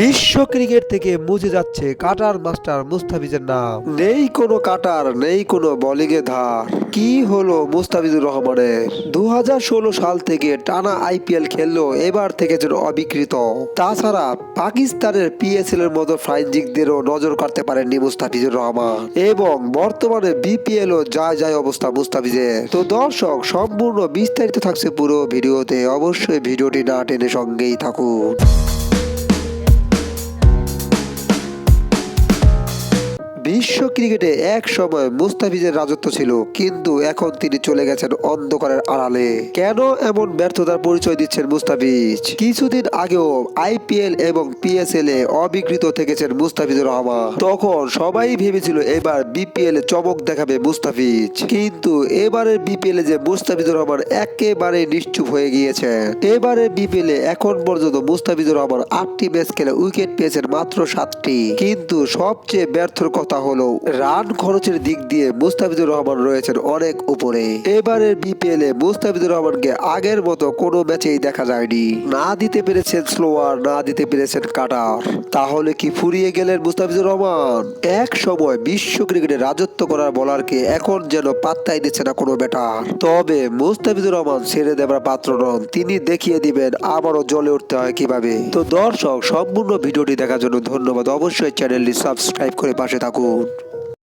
বিশ্ব ক্রিকেট থেকে মুছে যাচ্ছে কাটার মাস্টার মুস্তাফিজের নাম। নেই কোনো কাটার, নেই কোনো বোলিং এ ধার। কি হলো মুস্তাফিজুর রহমানের? দুই হাজার ষোলো সাল থেকে টানা আইপিএল খেললেও এবার থেকে যেন অবিকৃত। তাছাড়া পাকিস্তানের পিএসএল এর মতো ফ্রাইজিকদেরও নজর কাটতে পারেননি মুস্তাফিজুর রহমান। এবং বর্তমানে বিপিএল ও যায় যায় অবস্থা মুস্তাফিজের। তো দর্শক, সম্পূর্ণ বিস্তারিত থাকছে পুরো ভিডিওতে। অবশ্যই ভিডিওটি না টেনে সঙ্গেই থাকুন। বিশ্ব ক্রিকেটে এক সময় মুস্তাফিজের রাজত্ব ছিল, কিন্তু এখন তিনি চলে গেছেন অন্ধকারের আড়ালে। কেন এমন ব্যর্থতার পরিচয় দিচ্ছেন মুস্তাফিজ? কিছুদিন আগেও আইপিএল এবং পিএসএল এ অবিকৃত থেকেছেন মুস্তাফিজুর রহমান। তখন সবাই ভেবেছিল এবার বিপিএল এ চমক দেখাবে মুস্তাফিজ। কিন্তু এবারের বিপিএল এ যে মুস্তাফিজুর রহমান একেবারে নিশ্চুপ হয়ে গিয়েছে এবারে বিপিএল এ এখন পর্যন্ত মুস্তাফিজুর রহমান আটটি ম্যাচ খেলে উইকেট পেয়েছেন মাত্র সাতটি। কিন্তু সবচেয়ে ব্যর্থর কথা হলো, রান খরচের দিক দিয়ে মুস্তাফিজুর রহমান রয়েছেন অনেক উপরে। এবারের বিপিএল এ মুস্তাফিজুর রহমানকে আগের মতো কোনো ম্যাচেই দেখা যায়নি। না দিতে পেরেছেন স্লোয়ার, না দিতে পেরেছেন কাটার। তাহলে কি ফুরিয়ে গেলেন মুস্তাফিজুর রহমান? এক সময় বিশ্ব ক্রিকেটে রাজত্ব করার বলারকে এখন যেন পাত্তাই দিচ্ছে না কোনো ব্যাটার। তবে মুস্তাফিজুর রহমান ছেড়ে দেবার পাত্র নন, তিনি দেখিয়ে দিবেন আবারও জ্বলে উঠতে হয় কীভাবে। তো দর্শক, সম্পূর্ণ ভিডিওটি দেখার জন্য ধন্যবাদ। অবশ্যই চ্যানেলটি সাবস্ক্রাইব করে পাশে থাকুন। Oh.